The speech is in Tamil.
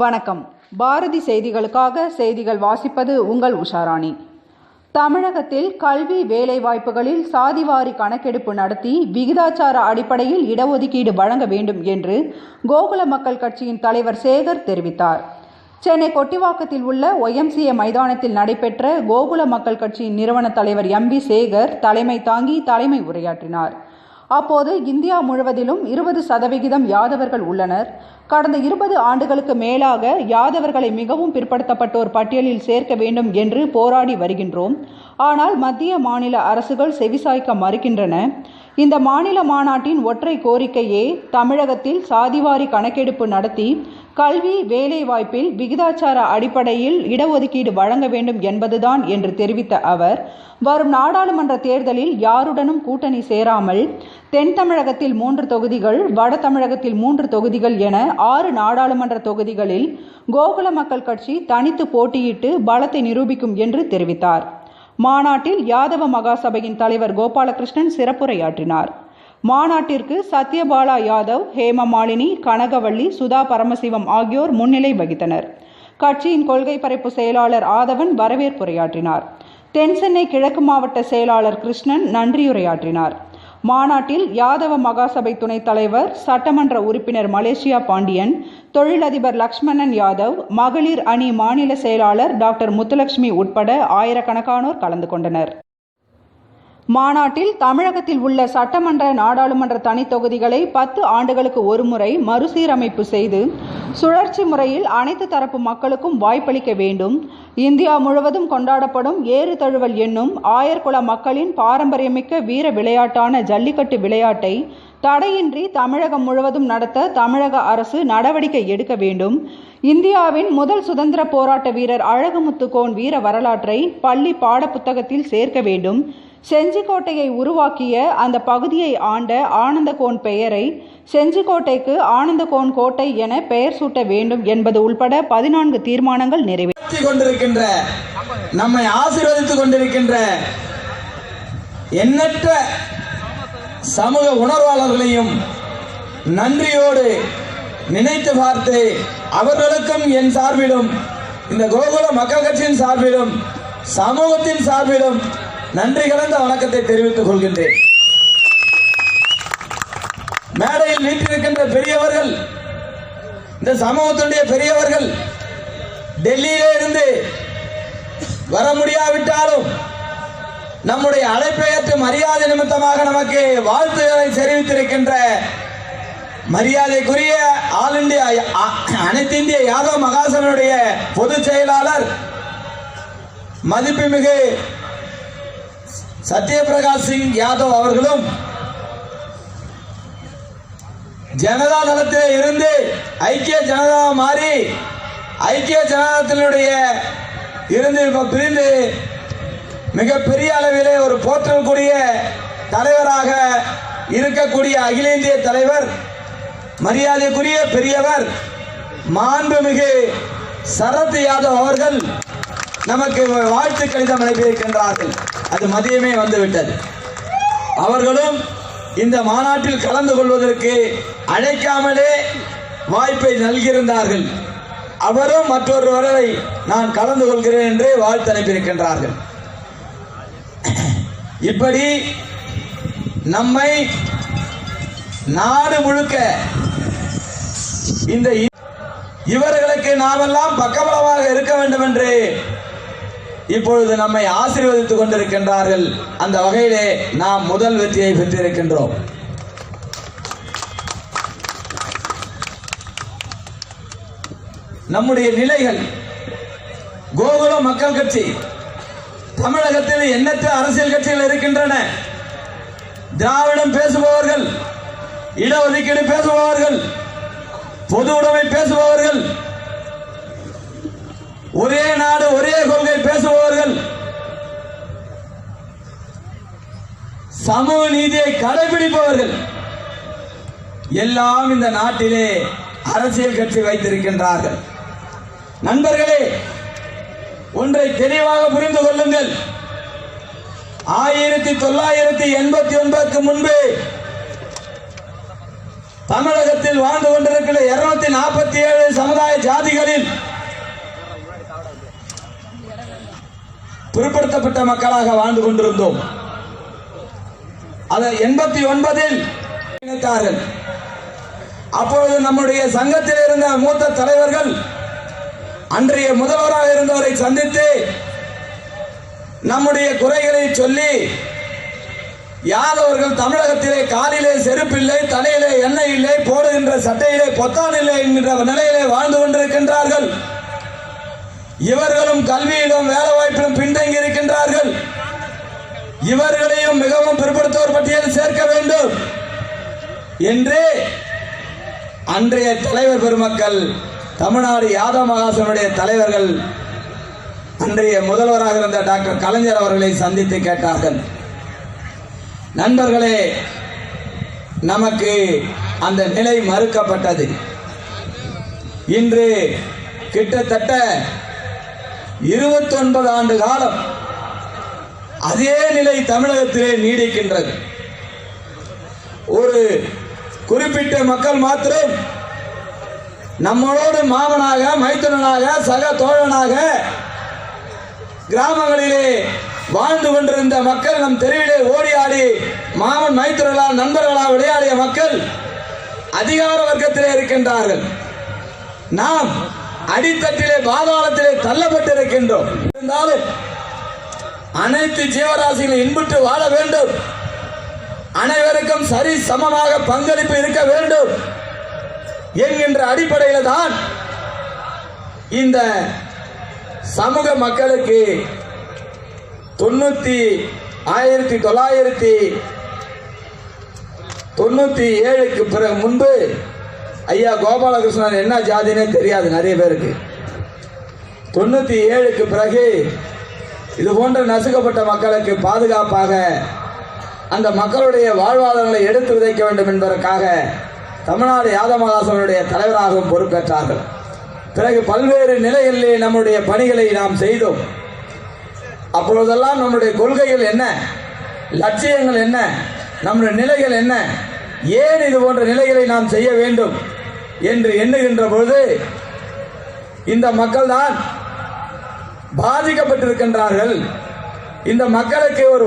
வணக்கம். பாரதி செய்திகளுக்காக செய்திகள் வாசிப்பது உங்கள் உஷாராணி. தமிழகத்தில் கல்வி வேலைவாய்ப்புகளில் சாதிவாரி கணக்கெடுப்பு நடத்தி விகிதாச்சார அடிப்படையில் இடஒதுக்கீடு வழங்க வேண்டும் என்று கோகுல மக்கள் கட்சியின் தலைவர் சேகர் தெரிவித்தார். சென்னை கொட்டிவாக்கத்தில் உள்ள ஒய்எம்சிஏ மைதானத்தில் நடைபெற்ற கோகுல மக்கள் கட்சியின் நிறுவன தலைவர் எம் சேகர் தலைமை தாங்கி தலைமை உரையாற்றினார். அப்போது இந்தியா முழுவதிலும் இருபது சதவிகிதம் யாதவர்கள் உள்ளனர். கடந்த இருபது ஆண்டுகளுக்கு மேலாக யாதவர்களை மிகவும் பிற்படுத்தப்பட்டோர் பட்டியலில் சேர்க்க வேண்டும் என்று போராடி வருகின்றோம். ஆனால் மத்திய மாநில அரசுகள் செவிசாய்க்க மறுக்கின்றன. இந்த மாநில மாநாட்டின் ஒற்றை கோரிக்கையே தமிழகத்தில் சாதிவாரி கணக்கெடுப்பு நடத்தி கல்வி வேலைவாய்ப்பில் விகிதாச்சார அடிப்படையில் இடஒதுக்கீடு வழங்க வேண்டும் என்பதுதான் என்று தெரிவித்த அவர் வரும் நாடாளுமன்ற தேர்தலில் யாருடனும் கூட்டணி சேராமல் தென் தமிழகத்தில் மூன்று தொகுதிகள் வட தமிழகத்தில் மூன்று தொகுதிகள் என ஆறு நாடாளுமன்ற தொகுதிகளில் கோகுல மக்கள் கட்சி தனித்து போட்டியிட்டு பலத்தை நிரூபிக்கும் என்று தெரிவித்தார். மாநாட்டில் யாதவ மகாசபையின் தலைவர் கோபாலகிருஷ்ணன் சிறப்புரையாற்றினார். மாநாட்டிற்கு சத்யபாலா யாதவ் ஹேமமாலினி கனகவள்ளி சுதா பரமசிவம் ஆகியோர் முன்னிலை வகித்தனர். கட்சியின் கொள்கை பரப்பு செயலாளர் ஆதவன் வரவேற்புரையாற்றினார். தென்சென்னை கிழக்கு மாவட்ட செயலாளர் கிருஷ்ணன் நன்றியுரையாற்றினார். மாநாட்டில் யாதவ மகாசபை துணைத் தலைவர் சட்டமன்ற உறுப்பினர் மலேசியா பாண்டியன் தொழிலதிபர் லக்ஷ்மணன் யாதவ் மகளிர் அணி மாநில செயலாளர் டாக்டர் முத்துலட்சுமி உட்பட ஆயிரக்கணக்கானோர் கலந்து கொண்டனர். மாநாட்டில் தமிழகத்தில் உள்ள சட்டமன்ற நாடாளுமன்ற தனித்தொகுதிகளை பத்து ஆண்டுகளுக்கு ஒருமுறை மறுசீரமைப்பு செய்து சுழற்சி முறையில் அனைத்து தரப்பு மக்களுக்கும் வாய்ப்பளிக்க வேண்டும். இந்தியா முழுவதும் கொண்டாடப்படும் ஏறு தழுவல் என்னும் ஆயர்குல மக்களின் பாரம்பரியமிக்க வீர விளையாட்டான ஜல்லிக்கட்டு விளையாட்டை தடையின்றி தமிழகம் முழுவதும் நடத்த தமிழக அரசு நடவடிக்கை எடுக்க வேண்டும். இந்தியாவின் முதல் சுதந்திர போராட்ட வீரர் அழகுமுத்துக்கோன் வீர வரலாற்றை பள்ளி பாடப்புத்தகத்தில் சேர்க்க வேண்டும். செஞ்சிக்கோட்டையை உருவாக்கிய அந்த பகுதியை ஆண்ட ஆனந்தகோன் பெயரை செஞ்சிக்கோட்டைக்கு ஆனந்தகோன் கோட்டை என பெயர் சூட்ட வேண்டும் என்பது உள்பட பதினான்கு தீர்மானங்கள் நிறைவே கொண்டிருக்கின்ற நம்மை ஆசீர்வதித்துக் கொண்டிருக்கின்ற எண்ணற்ற சமூக உணர்வாளர்களையும் நன்றியோடு நினைத்து பார்த்து அவர்களுக்கும் என் சார்பிலும் இந்த கோகுல மக்கள் கட்சியின் சார்பிலும் சமூகத்தின் சார்பிலும் நன்றி கலந்த வணக்கத்தை தெரிவித்துக் கொள்கின்றேன். மேடையில் வீட்டிருக்கின்ற பெரியவர்கள் இந்த சமூகத்துடைய பெரியவர்கள் டெல்லியிலே இருந்து வர முடியாவிட்டாலும் நம்முடைய அழைப்பை ஏற்று மரியாதை நிமித்தமாக நமக்கு வாழ்த்துக்களை தெரிவித்திருக்கின்ற மரியாதைக்குரிய ஆல் இந்தியா அ- அனைத்து இந்திய யாதவ் மகாசனுடைய பொதுச் செயலாளர் மதிப்புமிகு சத்யபிரகாஷ் சிங் யாதவ் அவர்களும் ஜனதா தளத்திலே இருந்து ஐக்கிய ஜனதா மாறி ஐக்கிய ஜனதாதளத்தினுடைய இருந்து இப்ப பிரிந்து மிகப்பெரிய அளவிலே ஒரு போற்றக்கூடிய தலைவராக இருக்கக்கூடிய அகில இந்திய தலைவர் மரியாதைக்குரிய பெரியவர் மாண்புமிகு சரத் யாதவ் அவர்கள் நமக்கு வாழ்த்து கடிதம் அனுப்பியிருக்கின்றார்கள். அது மதியமே வந்துவிட்டது. அவர்களும் இந்த மாநாட்டில் கலந்து கொள்வதற்கு அழைக்காமலே வாய்ப்பை நல்கியிருந்தார்கள். அவரும் மற்றொருவரை நான் கலந்து கொள்கிறேன் என்று வாழ்த்து அனுப்பியிருக்கின்றார்கள் இப்படி நம்மை நாடு முழுக்க இந்த இ- இவர்களுக்கு நாமெல்லாம் பக்கபலமாக இருக்க வேண்டும் என்று இப்பொழுது நம்மை ஆசீர்வதித்துக் கொண்டிருக்கின்றார்கள். அந்த வகையிலே நாம் முதல் வெற்றியை பெற்றிருக்கின்றோம். நம்முடைய நிலைகள் கோகுல மக்கள் கட்சி தமிழகத்தில் எண்ணற்ற அரசியல் கட்சிகள் இருக்கின்றன. திராவிடம் பேசுபவர்கள் இடஒதுக்கீடு பேசுபவர்கள் பொது உடைமை பேசுபவர்கள் ஒரே ஒரே கொள்கை பேசுபவர்கள் சமூக நீதியை கடைபிடிப்பவர்கள் எல்லாம் இந்த நாட்டிலே அரசியல் கட்சி வைத்திருக்கின்றார்கள். நண்பர்களே ஒன்றை தெளிவாக புரிந்து கொள்ளுங்கள். ஆயிரத்தி தொள்ளாயிரத்தி எண்பத்தி ஒன்பதுக்கு முன்பு தமிழகத்தில் வாழ்ந்து கொண்டிருக்கிற இருநூத்தி நாற்பத்தி ஏழு சமுதாய பிற்படுத்தப்பட்ட மக்களாக வாழ்ந்து கொண்டிருந்தோம். அதை எண்பத்தி ஒன்பதில் அப்பொழுது நம்முடைய சங்கத்தில் இருந்த மூத்த தலைவர்கள் அன்றைய முதல்வராக இருந்தவரை சந்தித்து நம்முடைய குறைகளை சொல்லி யாதவர்கள் தமிழகத்திலே காலிலே செருப்பில்லை தலையிலே எண்ணெய் இல்லை போடுகின்ற சட்டையிலே பொத்தான் இல்லை என்கின்ற நிலையிலே வாழ்ந்து கொண்டிருக்கின்றார்கள். இவர்களும் கல்வியிலும் வேலை வாய்ப்பிலும் பின்தங்கி இருக்கின்றார்கள் இவர்களையும் மிகவும் பிற்படுத்தோர் பட்டியலில் சேர்க்க வேண்டும். என்று அன்றைய தலைவர் பெருமக்கள் தமிழ்நாடு யாதவ மகாசனுடைய தலைவர்கள் அன்றைய முதல்வராக இருந்த டாக்டர் கலைஞர் அவர்களை சந்தித்து கேட்டார்கள். நண்பர்களே நமக்கு அந்த நிலை மறுக்கப்பட்டது. இன்று கிட்டத்தட்ட 29 ஆண்டு காலம் அதே நிலை தமிழகத்திலே நீடிக்கின்றது. ஒரு குறிப்பிட்ட மக்கள் மாத்திரம் நம்மளோடு மாமனாக மைத்துனனாக சக தோழனாக கிராமங்களிலே வாழ்ந்து கொண்டிருந்த மக்கள் நம் தெருவிலே ஓடி ஆடி மாமன் மைத்துனர்களால் நண்பர்களால் விளையாடிய மக்கள் அதிகார வர்க்கத்திலே இருக்கின்றார்கள். நாம் அடித்தட்டிலே பாதாளத்திலே தள்ளப்பட்டிருக்கின்றோம். இருந்தாலும் அனைத்து ஜீவராசிகளும் இன்புற்று வாழ வேண்டும். அனைவருக்கும் சரி சமமாக பங்களிப்பு இருக்க வேண்டும் என்கின்ற அடிப்படையில் தான் இந்த சமூக மக்களுக்கு தொண்ணூத்தி ஆயிரத்தி தொள்ளாயிரத்தி தொண்ணூத்தி ஏழுக்கு பிறகு முன்பு ஐயா கோபாலகிருஷ்ணன் என்ன ஜாதினே தெரியாது நிறைய பேருக்கு. தொண்ணூத்தி ஏழுக்கு பிறகு இது போன்ற நசுக்கப்பட்ட மக்களுக்கு பாதுகாப்பாக அந்த மக்களுடைய வாழ்வாதாரங்களை எடுத்து விதைக்க வேண்டும் என்பதற்காக தமிழ்நாடு யாதமகாசனுடைய தலைவராகவும் பொறுப்பேற்றார்கள். பிறகு பல்வேறு நிலைகளிலே நம்முடைய பணிகளை நாம் செய்தோம். அப்பொழுதெல்லாம் நம்முடைய கொள்கைகள் என்ன? லட்சியங்கள் என்ன? நம்முடைய நிலைகள் என்ன? ஏன் இது போன்ற நிலைகளை நாம் செய்ய வேண்டும்? என்று எண்ணுகின்ற பொழுது இந்த மக்கள் தான் பாதிக்கப்பட்டிருக்கின்றார்கள். இந்த மக்களுக்கு ஒரு